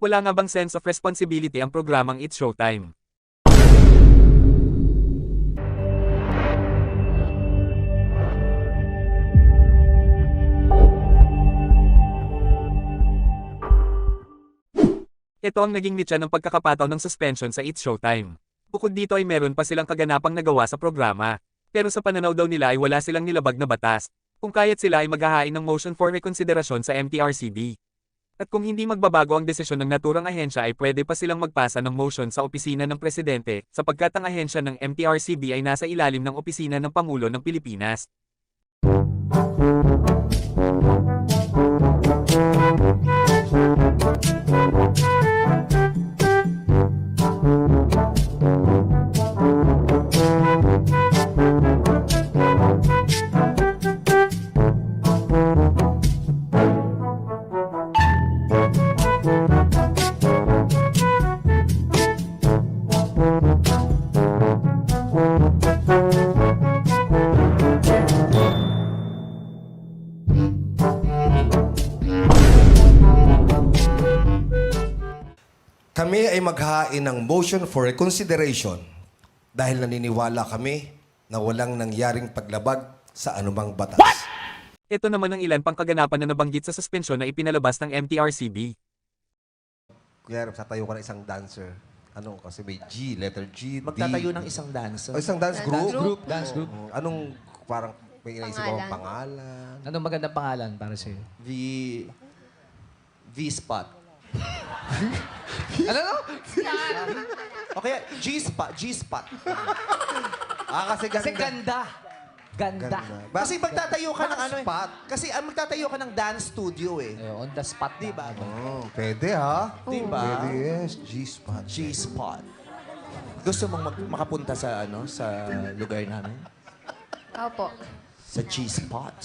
Wala nga bang sense of responsibility ang programang It's Showtime? Ito ang naging mitya ng pagkakapataw ng suspension sa It's Showtime. Bukod dito ay meron pa silang kaganapang nagawa sa programa. Pero sa pananaw daw nila ay wala silang nilabag na batas. Kung kaya't sila ay maghahain ng motion for reconsideration sa MTRCB. At kung hindi magbabago ang desisyon ng naturang ahensya ay pwede pa silang magpasa ng motion sa opisina ng presidente sapagkat ang ahensya ng MTRCB ay nasa ilalim ng opisina ng Pangulo ng Pilipinas. Kami ay maghain ng motion for reconsideration dahil naniniwala kami na walang nangyaring paglabag sa anumang batas. Ito naman ang ilan pang kaganapan na nabanggit sa suspensyon na ipinalabas ng MTRCB. Kuya, tatayo ka ng isang dancer. Ano kasi may G, letter G, D. Magtatayo ng isang dancer. O, isang dance group? group. Dance group. Oo. Anong parang may inaisip Pangalan. pangalan? Anong magandang pangalan para sa'yo? V... V-spot. Ano no? Okay, G-spot. G-spot. Ah, kasi Kasi ganda. ganda. Ganda. Ganda. Kasi magtatayo ka ng ano eh. spot? Kasi ah, magtatayo ka ng dance studio eh. Ayun, on the spot. Di ba? Oh, pwede ha? Di ba? Pwede yes, G-spot. G-spot. Gusto mong mag- makapunta sa ano sa lugar namin? Opo. Sa G-spot.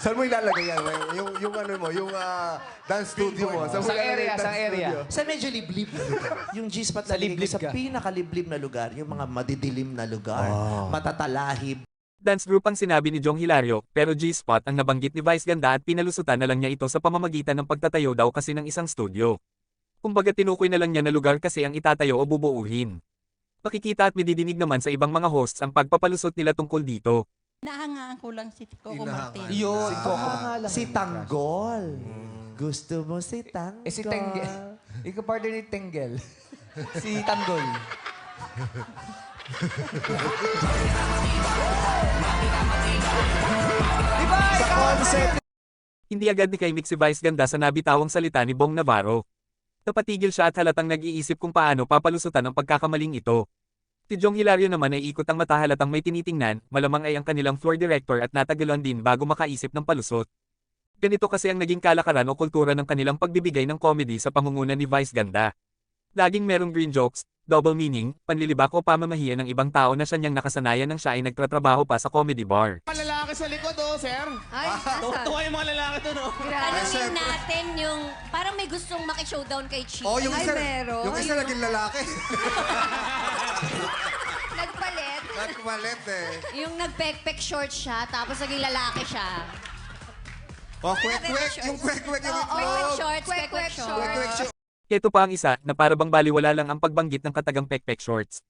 Saan mo ilalagay yan? Yung, yung ano mo, yung ah, dance studio mo. Saan mo Sa ilalagay area, yung sa dance area. studio? Sa medyo liblib na. Yung G-spot ko liblib sa ka. pinakaliblib na lugar. Yung mga madidilim na lugar. Matatalahib. Dance group ang sinabi ni Jong Hilario, pero G-Spot ang nabanggit ni Vice Ganda at pinalusutan na lang niya ito sa pamamagitan ng pagtatayo daw kasi ng isang studio. Kumbaga tinukoy na lang niya na lugar kasi ang itatayo o bubuuhin. Makikita at mididinig naman sa ibang mga hosts ang pagpapalusot nila tungkol dito. Nahangaan ko lang si Coco Hinahangaan. Martin. Yun. Si Coco. Si Tanggol. Gusto mo si Tanggol? Eh si Tenggel. Ikaw partner ni Tenggel. si Tanggol. Sa concept. Hindi agad ni Kaimik si Vice Ganda sa nabitawang salita ni Bong Navarro. Napatigil siya at halatang nag-iisip kung paano papalusutan ang pagkakamaling ito. Si Jong Hilario naman ay ikot ang mata halatang may tinitingnan, malamang ay ang kanilang floor director at natagalan din bago makaisip ng palusot. Ganito kasi ang naging kalakaran o kultura ng kanilang pagbibigay ng comedy sa pangunguna ni Vice Ganda. Laging merong green jokes, double meaning, panlilibak o pamamahiya ng ibang tao na siya niyang nakasanayan nang siya ay nagtratrabaho pa sa comedy bar. Mga lalaki sa likod, oh, sir. Ay, asan? Tuwa yung mga lalaki doon, oh. Tanungin natin yung, parang may gustong maki-showdown kay Chi. Oh, yung Ay, isa, meron. yung isa naging lalaki. Nagpalit. Nagkumalit eh. Yung nag-pek-pek short siya, tapos naging lalaki siya. Oh, kwek-kwek. Yung kwek-kwek yung Quick, quick itlog. shorts, quick, quick shorts. Kwek-kwek siya. Ito pa ang isa, na para bang baliwala lang ang pagbanggit ng katagang pekpek shorts.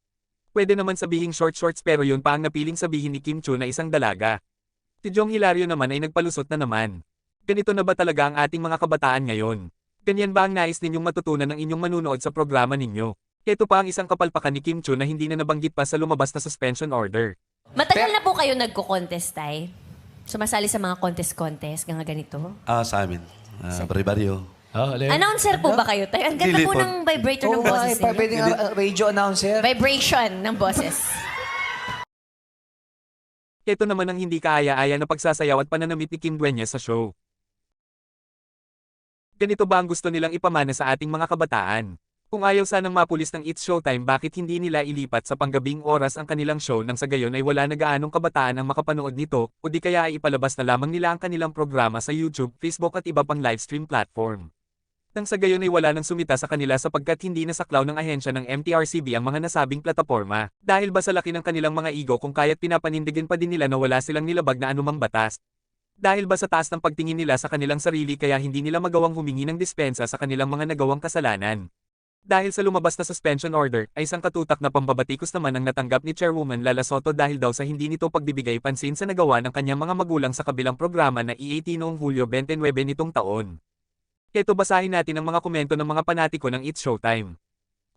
Pwede naman sabihing short shorts pero yun pa ang napiling sabihin ni Kim Chu na isang dalaga. Si Jong Hilario naman ay nagpalusot na naman. Ganito na ba talaga ang ating mga kabataan ngayon? Ganyan ba ang nais ninyong matutunan ng inyong manunood sa programa ninyo? Ito pa ang isang kapalpakan ni Kim Chu na hindi na nabanggit pa sa lumabas na suspension order. Matagal na po kayo nagko-contest, tay? Sumasali sa mga contest-contest, mga ganito? Ah, sa amin. Ah, Barrio. Oh, Announcer po ba kayo, tay? Ang ganda Hindi po po. ng vibrator ng nga, boses eh, ninyo. pwedeng uh, radio announcer. Vibration ng boses. Ito naman ang hindi kaaya-aya na pagsasayaw at pananamit ni Kim Dueñas sa show. Ganito ba ang gusto nilang ipamana sa ating mga kabataan? Kung ayaw sanang mapulis ng It's Showtime bakit hindi nila ilipat sa panggabing oras ang kanilang show nang sa gayon ay wala na gaanong kabataan ang makapanood nito, o di kaya ay ipalabas na lamang nila ang kanilang programa sa YouTube, Facebook at iba pang livestream platform. Nang sa gayon ay wala nang sumita sa kanila sapagkat hindi nasaklaw ng ahensya ng MTRCB ang mga nasabing plataporma, dahil ba sa laki ng kanilang mga ego kung kaya't pinapanindigan pa din nila na wala silang nilabag na anumang batas. Dahil ba sa taas ng pagtingin nila sa kanilang sarili kaya hindi nila magawang humingi ng dispensa sa kanilang mga nagawang kasalanan. Dahil sa lumabas na suspension order, ay isang katutak na pambabatikos naman ang natanggap ni Chairwoman Lala Soto dahil daw sa hindi nito pagbibigay pansin sa nagawa ng kanyang mga magulang sa kabilang programa na EAT noong Hulyo 29 nitong taon. Ito basahin natin ang mga komento ng mga panatiko ng It's Showtime.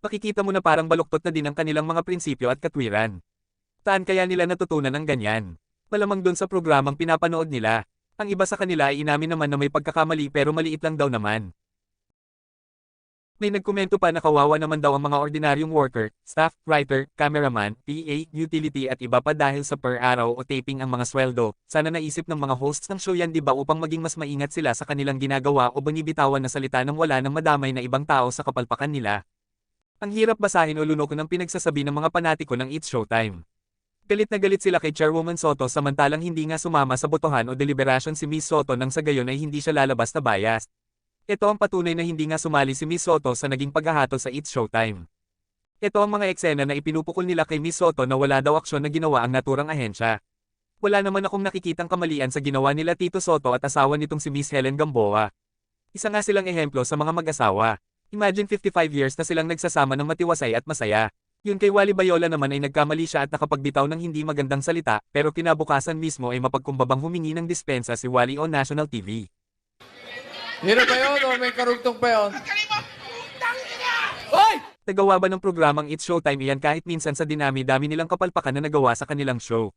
Makikita mo na parang baluktot na din ang kanilang mga prinsipyo at katwiran. Saan kaya nila natutunan ng ganyan? Malamang doon sa programang pinapanood nila. Ang iba sa kanila ay inamin naman na may pagkakamali pero maliit lang daw naman. May nagkomento pa na kawawa naman daw ang mga ordinaryong worker, staff, writer, cameraman, PA, utility at iba pa dahil sa per araw o taping ang mga sweldo. Sana naisip ng mga hosts ng show yan di ba upang maging mas maingat sila sa kanilang ginagawa o banibitawan na salita ng wala nang madamay na ibang tao sa kapalpakan nila. Ang hirap basahin o lunoko ng pinagsasabi ng mga panatiko ng It's Showtime. Galit na galit sila kay Chairwoman Soto samantalang hindi nga sumama sa botohan o deliberasyon si Miss Soto nang sa gayon ay hindi siya lalabas na bias. Ito ang patunay na hindi nga sumali si Miss Soto sa naging paghahatol sa It's Showtime. Ito ang mga eksena na ipinupukol nila kay Miss Soto na wala daw aksyon na ginawa ang naturang ahensya. Wala naman akong nakikitang kamalian sa ginawa nila Tito Soto at asawa nitong si Miss Helen Gamboa. Isa nga silang ehemplo sa mga mag-asawa. Imagine 55 years na silang nagsasama ng matiwasay at masaya. Yun kay Wally Bayola naman ay nagkamali siya at nakapagbitaw ng hindi magandang salita, pero kinabukasan mismo ay mapagkumbabang humingi ng dispensa si Wally on national TV. Hero ba yun o may karugtong pa yun? Nagawa ba ng programang It's Showtime iyan kahit minsan sa dinami-dami nilang kapalpakan na nagawa sa kanilang show?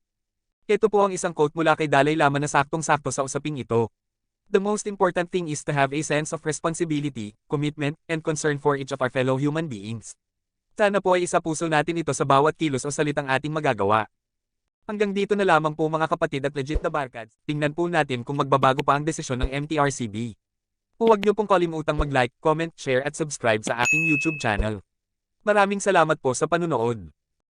Ito po ang isang quote mula kay Dalai Lama na saktong-sakto sa usaping ito. The most important thing is to have a sense of responsibility, commitment, and concern for each of our fellow human beings. Sana po ay isa puso natin ito sa bawat kilos o salitang ating magagawa. Hanggang dito na lamang po mga kapatid at legit na barkads, tingnan po natin kung magbabago pa ang desisyon ng MTRCB. Huwag niyo pong kalimutang mag-like, comment, share at subscribe sa aking YouTube channel. Maraming salamat po sa panunood.